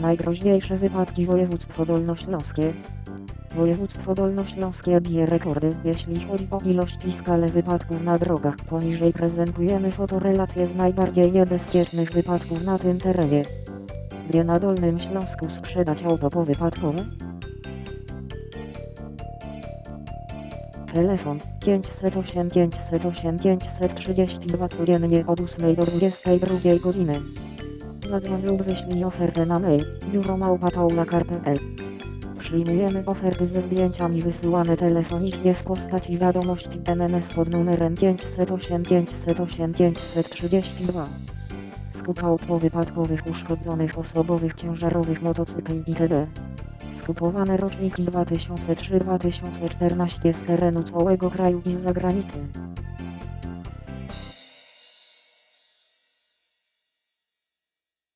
Najgroźniejsze wypadki województwo dolnośląskie. Województwo dolnośląskie bije rekordy, jeśli chodzi o ilość i skalę wypadków na drogach. Poniżej prezentujemy fotorelacje z najbardziej niebezpiecznych wypadków na tym terenie. Gdzie na Dolnym Śląsku sprzedać auto powypadkowe? Telefon 508 508 532 codziennie od 8 do 22 godziny. Zadzwoń lub wyślij ofertę na mail biuromałpa.paula.pl Przyjmujemy oferty ze zdjęciami wysyłane telefonicznie w postaci wiadomości MMS pod numerem 508 508 532. Skup aut powypadkowych uszkodzonych osobowych ciężarowych motocykli itd. Skupowane roczniki 2003-2014 z terenu całego kraju i z zagranicy.